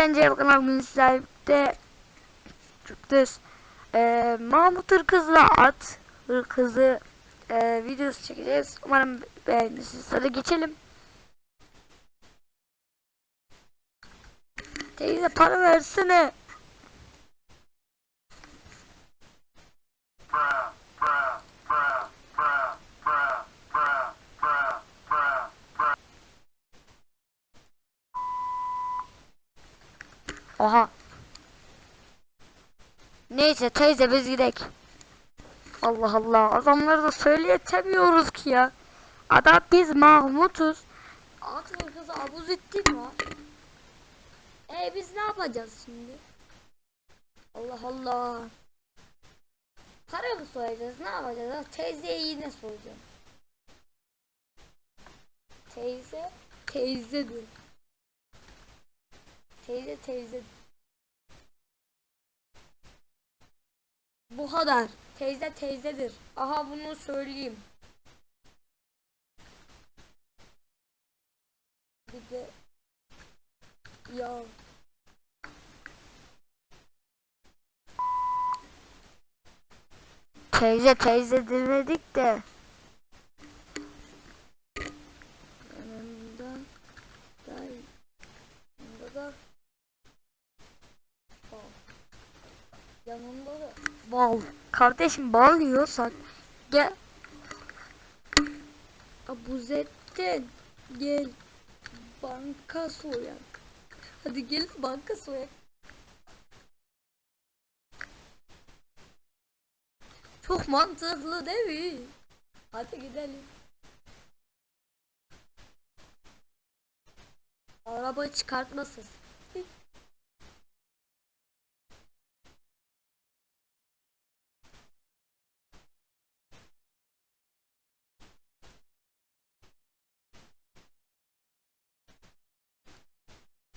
eğlenceli bakalım bugün sizlerle çıktız. Ee, Mahmut Hırkız'la at Hırkız'ı e, videosu çekeceğiz. Umarım beğenirsiniz. Hadi geçelim. Teyze para versene. Oha. Neyse teyze biz gidek. Allah Allah adamları da söyleyemiyoruz ki ya. Adam biz Mahmut'uz. Atın kızı abuz ettin mi? E biz ne yapacağız şimdi? Allah Allah. Para mı soyacağız? Ne yapacağız? Teyzeye yine soracağım. Teyze, teyze diyor. Teyze teyze. Bu kadar. Teyze teyzedir. Aha bunu söyleyeyim. Bir de ya Teyze teyze demedik de yanında da yanında da bal yanında da bal kardeşim bal yiyorsak gel Abuzettin gel banka soyak hadi gel banka soyak Çok mantıklı değil mi? Hadi gidelim. Araba çıkartmasız.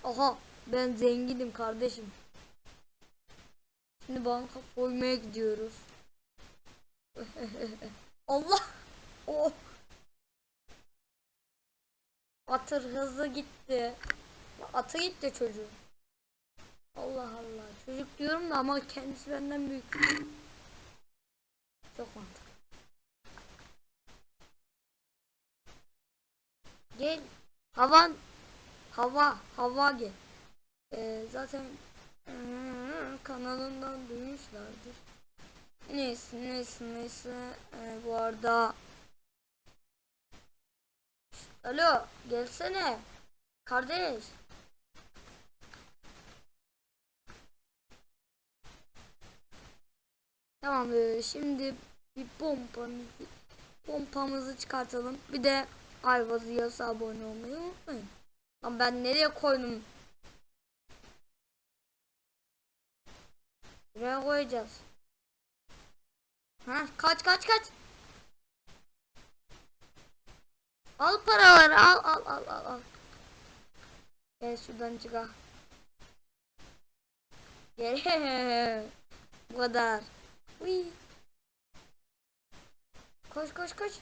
Aha ben zenginim kardeşim. Şimdi banka koymaya gidiyoruz. Allah! Oh! Atır hızlı gitti. Atı gitti çocuğun. Allah Allah. Çocuk diyorum da ama kendisi benden büyük. Çok mantıklı. Gel. Havan. Hava. Hava gel. Ee, zaten hmm, kanalından duymuşlardır. Neyse neyse neyse ee, bu arada Alo gelsene kardeş Tamam ee, şimdi bir pompamızı pompamızı çıkartalım bir de Ayvazı yasa abone olmayı unutmayın Lan ben nereye koydum Buraya koyacağız Ha kaç kaç kaç. Al paraları al al al al al. Gel şuradan çıka. Gel. Bu kadar. Uy. Koş koş koş.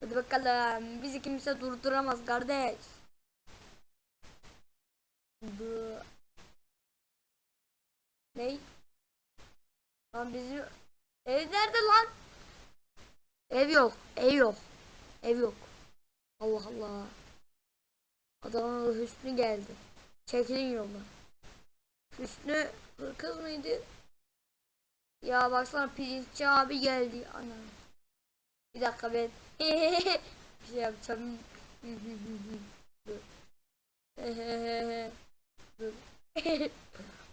Hadi bakalım. Bizi kimse durduramaz kardeş. Bu. Ney? Lan bizi Ev nerede lan? Ev yok. Ev yok. Ev yok. Allah Allah. Adamın Hüsnü geldi. Çekilin yoldan. Hüsnü kız mıydı? Ya baksana pirinççi abi geldi. Ana. Bir dakika ben bir şey yapacağım. Dur.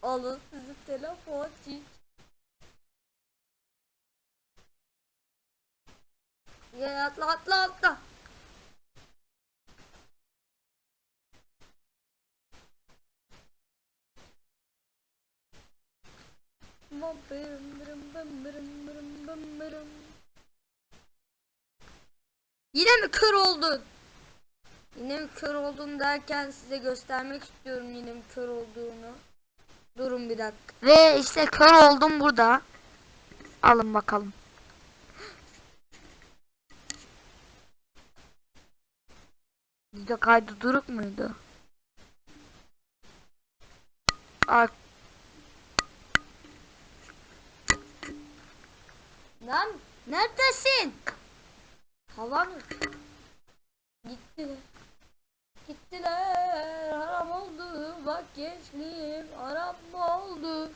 Alın sizi telefon çiç. Gel atla atla atla. Yine mi kör oldun? Yine kör oldun derken size göstermek istiyorum yine kör olduğunu. Durun bir dakika. Ve işte kör oldum burada. Alın bakalım. Video kaydı duruk muydu? Ak Lan neredesin? Hava mı? Gittiler. Gittiler. Haram oldu. Bak gençliğim. Haram mı oldu?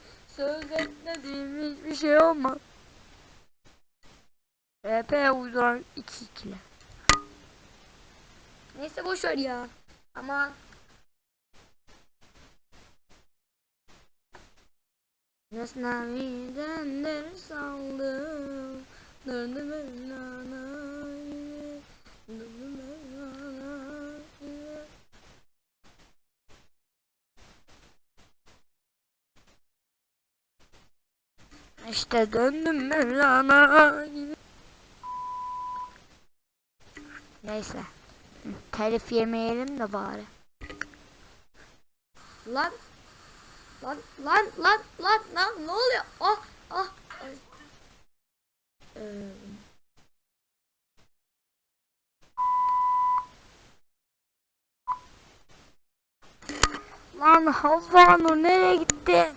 Söz etmedim. Hiçbir şey olmaz. RP uyduran iki ikili. Neyse boş ver ya. Ama Mesnevi'den ders aldım. Döndüm Mevlana ile. Döndüm Mevlana ile. İşte döndüm Mevlana. Neyse. Telif yemeyelim de bari. Lan Lan lan lan lan lan ne oluyor? Ah ah. Ee, Lan Havva nereye gitti?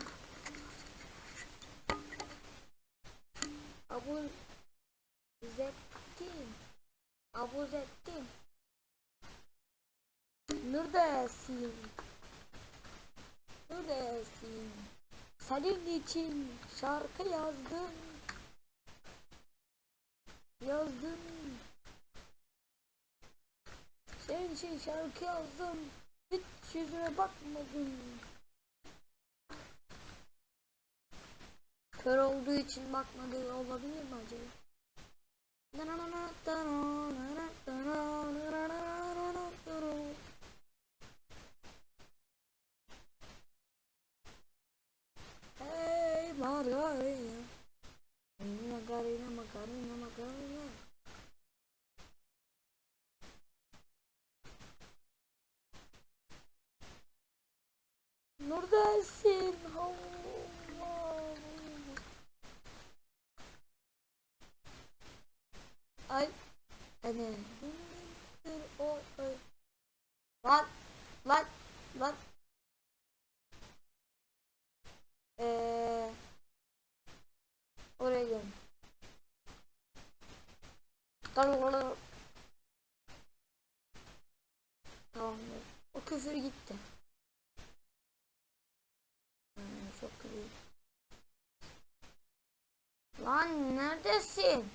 Abu Zettin. Neredesin? Neredesin? Senin için şarkı yazdım. Yazdım. Senin için şarkı yazdım. Hiç yüzüne bakmadım. Kör olduğu için bakmadığı olabilir mi acaba? Magari na magari na magari na magari na Neredesin? Tamamdır. O küfür gitti. Hmm, çok iyi. Lan neredesin?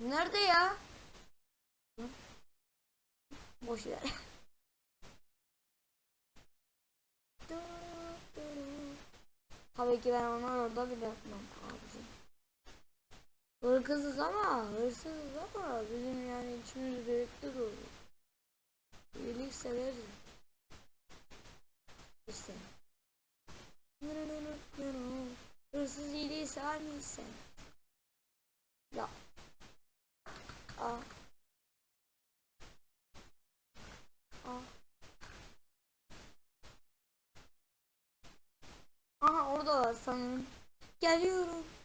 Nerede ya? Boş ver. Tabii ki ben onu orada bile yapmam abicim. Hırsızız ama, hırsızız ama bizim yani içimiz büyüktür olur. İyilik severiz. İşte. Hırsız iyiliği sever misin? Ya. Aa. Aha orada var sanırım. Geliyorum.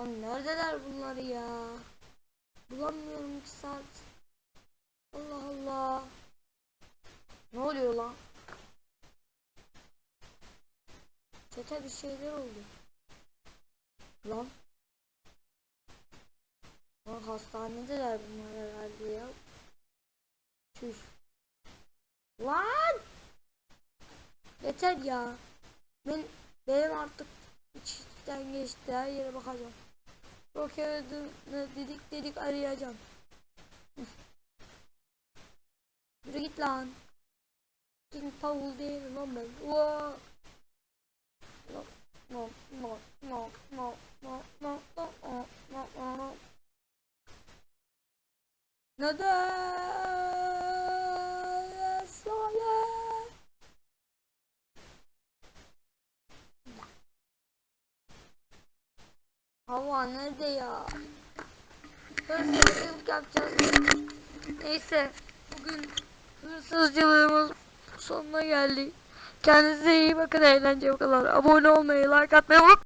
Lan neredeler bunlar ya? Bulamıyorum iki saat. Allah Allah. Ne oluyor lan? Çete bir şeyler oldu. Lan. Lan hastanedeler bunlar herhalde ya. Çüş. Lan! Yeter ya. Ben benim artık içten geçti her yere bakacağım. Roketini dedik dedik arayacağım. Yürü git lan. King Paul değil lan ben. Wow. No no no no no no no no Hava nerede ya? Hırsızlık yapacağız. Neyse bugün hırsızcılığımız sonuna geldik. Kendinize iyi bakın eğlence bu kadar. Abone olmayı, like atmayı unutmayın.